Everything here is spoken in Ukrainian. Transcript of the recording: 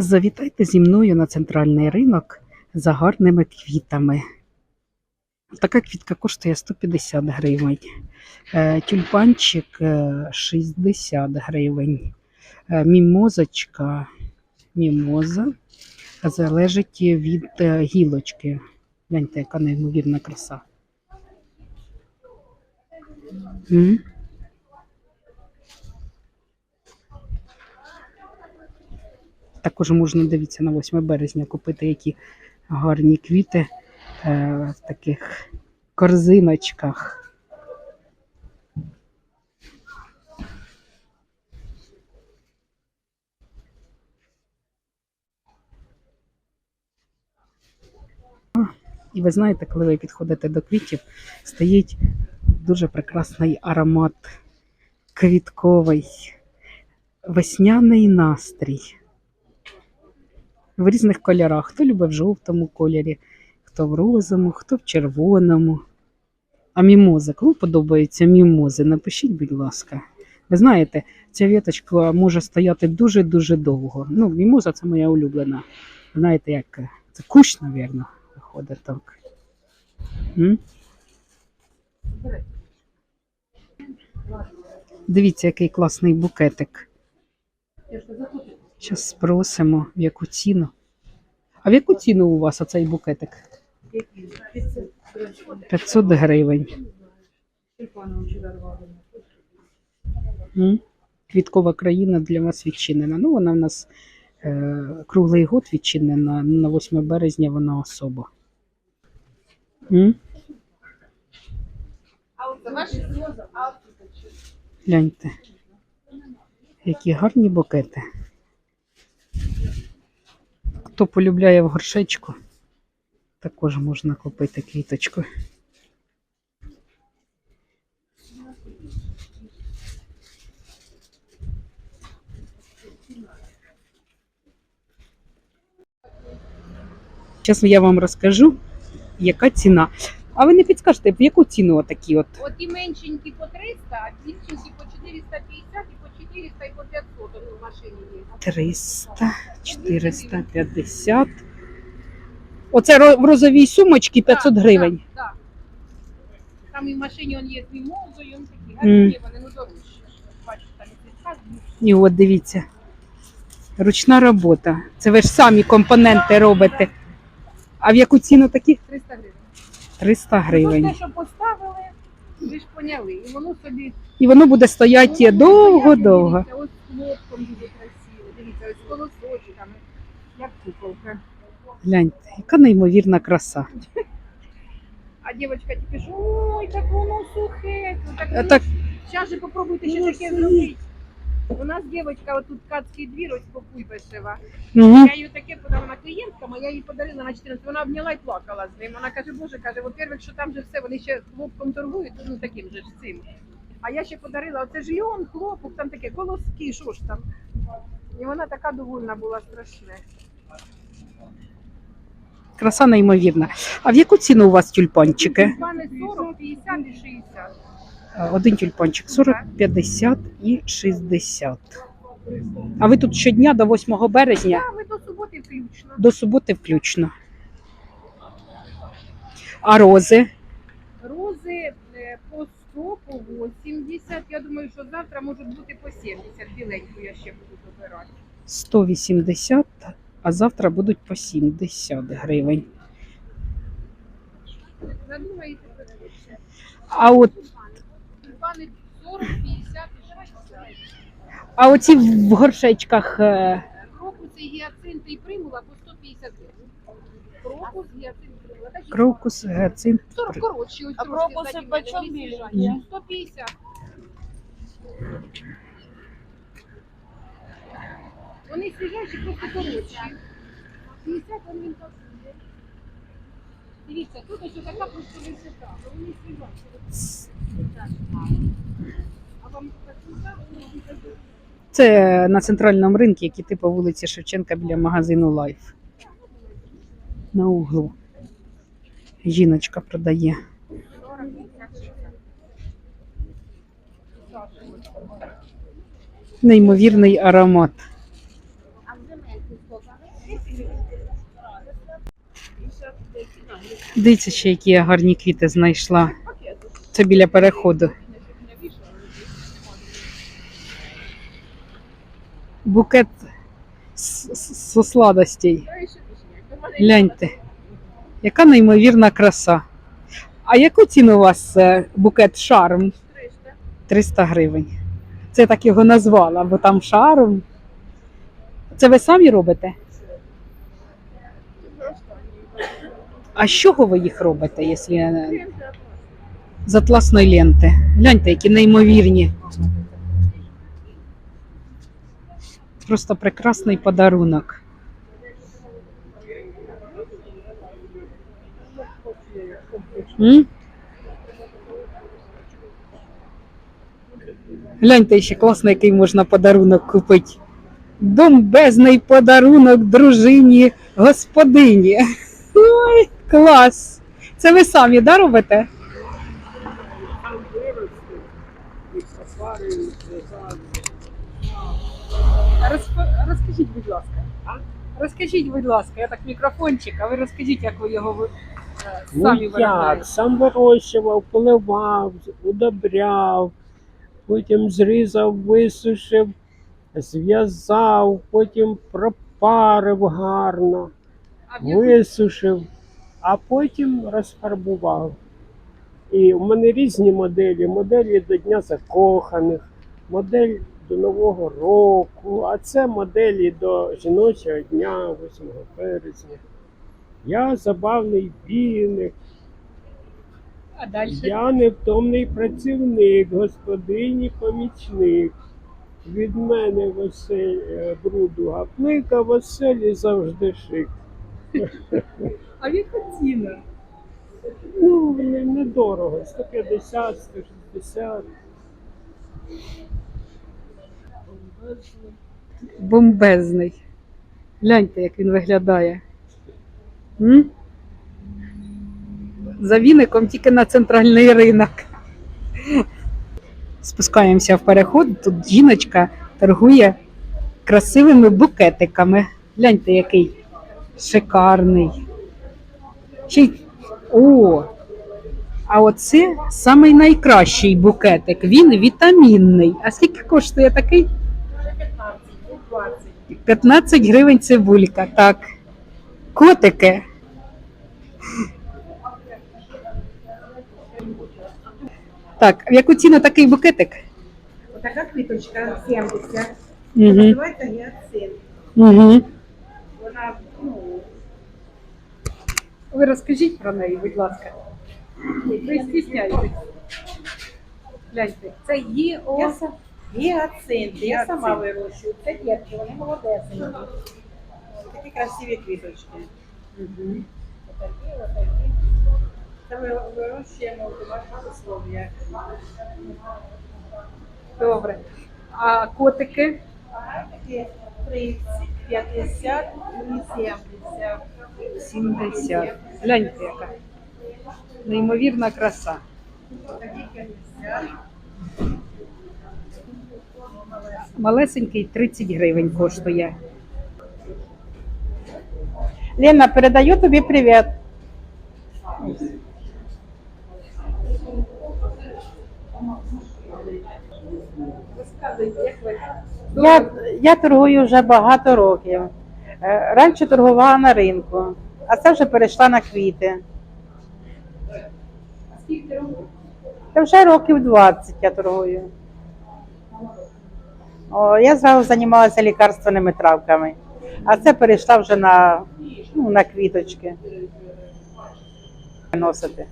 Завітайте зі мною на центральний ринок за гарними квітами. Така квітка коштує 150 гривень. Е, Тюльпанчик е, 60 гривень. Е, Мімозочка, мімоза залежить від е, гілочки. Гляньте, яка неймовірна краса. Також можна, дивіться, на 8 березня купити які гарні квіти е, в таких корзиночках. І ви знаєте, коли ви підходите до квітів, стоїть дуже прекрасний аромат квітковий, весняний настрій в різних кольорах. Хто любить в жовтому кольорі, хто в розовому, хто в червоному. А мімоза, кому подобаються мімози? Напишіть, будь ласка. Ви знаєте, ця віточка може стояти дуже-дуже довго. Ну, мімоза це моя улюблена. Знаєте, як це кущ, мабуть, виходить так. М? Дивіться, який класний букетик. Зараз спросимо, в яку ціну. А в яку ціну у вас оцей букетик? 500 гривень. Квіткова країна для вас відчинена. Ну, вона в нас е, круглий год відчинена, на 8 березня вона особа. Гляньте. Які гарні букети. Хто полюбляє в горшечку, також можна купити квіточку. Зараз я вам розкажу, яка ціна. А ви не підскажете, в яку ціну отакі от? От і меншенькі по 300, а більшенькі по 450 і по 400 і по 500 в машині є. 300, 450. Оце ро- в розовій сумочці 500 Так, гривень. Так, так. Там і в машині он є з мімозою, он такі гарні, вони ну дорожчі. Бачите, там і підказують. І от дивіться. Ручна робота. Це ви ж самі компоненти робите. А в яку ціну такі? 300 гривень. 300 Ось гривень. те, що поставили, ви ж поняли. І воно собі І воно буде стояти довго-довго. стояти, Дивіться, ось хлопком дуже красиво. Дивіться, ось колосочками. Як куколка. Гляньте, яка неймовірна краса. А дівчинка тільки що, ой, так воно сухе. Ну, Так, ну, так, Зараз же попробуйте ще таке зробити. У нас дівчинка, отут ткацький двір, ось Попуйбешева. угу. Я їй таке подарила клієнткам, а я їй подарила на 14. Вона обняла і плакала з ним. Вона каже, боже, каже, во-первых, що там же все, вони ще хлопком торгують, ну таким же ж цим. А я ще подарила, оце ж льон, хлопок, там таке, колоски, що ж там. І вона така довольна була страшне. краса неймовірна. А в яку ціну у вас тюльпанчики? Пане 40, 50 і 60. Один тюльпанчик 40, 50 і 60. А ви тут щодня до 8 березня, ви до суботи включно. до суботи включно. А рози? Рози е, по 100, по 80. Я думаю, що завтра можуть бути по 70. Біленьку я ще буду добирати. 180, а завтра будуть по 70 гривень. Задумаєте. А от Пане 40, 50 і 60. А оці в горшечках е, Крокуси, гіацинти і примула по 150 гривень. Крокус, гіацинт, примула. Та ще крокус, гацинт. 40 коротші. Ось А трошки крокуси ззаді мене, почем вони білі? свіжані. 150. Вони свіжачі, просто коротші. 50 вони він так. Дивіться, тут ось така просто висота, а вони свіжачі. А вам красота? Це на центральному ринку, який ти по вулиці Шевченка біля магазину Лайф. На углу. Жіночка продає. 40, 50, 60. Неймовірний аромат. Дивіться, ще які я гарні квіти знайшла. Це біля переходу. Букет з сладостей. Гляньте, яка неймовірна краса. А яку ціну у вас е, букет шарм? 300 гривень. Це так його назвала, бо там шарм. Це ви самі робите? А з чого ви їх робите, якщо з атласної ленти? Гляньте, які неймовірні. Просто прекрасний подарунок. М? Гляньте, ще класний, який можна подарунок купити. Бомбезний подарунок дружині господині. Ой, клас! Це ви самі да, робите? Зв'язали. Розкажіть, будь ласка. Розкажіть, будь ласка, я так мікрофончик, а ви розкажіть, як ви його ви, е, Ну самі як, виробляєте. сам вирощував, поливав, удобряв, потім зрізав, висушив, зв'язав, потім пропарив гарно, А в яку- висушив, а потім розфарбував. І в мене різні моделі. Моделі до Дня закоханих, модель до Нового року, а це моделі до жіночого дня, 8 березня. Я забавний віник, А далі? я невтомний працівник, господині помічник. Від мене в оселі е, бруду гаплика, в оселі завжди шик. А в яку ціну? Ну, не- недорого, 150, 160. Бомбезний. Гляньте, як він виглядає. М? За віником тільки на центральний ринок. Спускаємося в переход. Тут жіночка торгує красивими букетиками. Гляньте, який шикарний. Ще. О! А оце найкращий букетик. Він вітамінний. А скільки коштує такий? 15 гривень цибулька, так. Котики. Так, в яку ціну такий букетик? Отака квіточка 70. Угу. Називається гіацин. Угу. Вона, ну, Ви розкажіть про неї, будь ласка. Ви стісняєтесь. Гляньте, це є. Сам. Я сама вирощую. Це дітки, вони молодесенькі. Такі красиві квіточки. Отакі, отакі. Це ми вирощуємо в домашніх условиях. Добре. А котики? Ага, такі 30, 50 і 70. 70. Гляньте, яка. Неймовірна краса. Такі 50. Малесенький 30 гривень коштує. Лена, передаю тобі привіт. Я, я торгую вже багато років. Е, Раніше торгувала на ринку, а це вже перейшла на квіти. Скільки років? Та вже років 20 я торгую. О, я зразу займалася лікарственними травками, а це перейшла вже на, ну, на квіточки. Носити.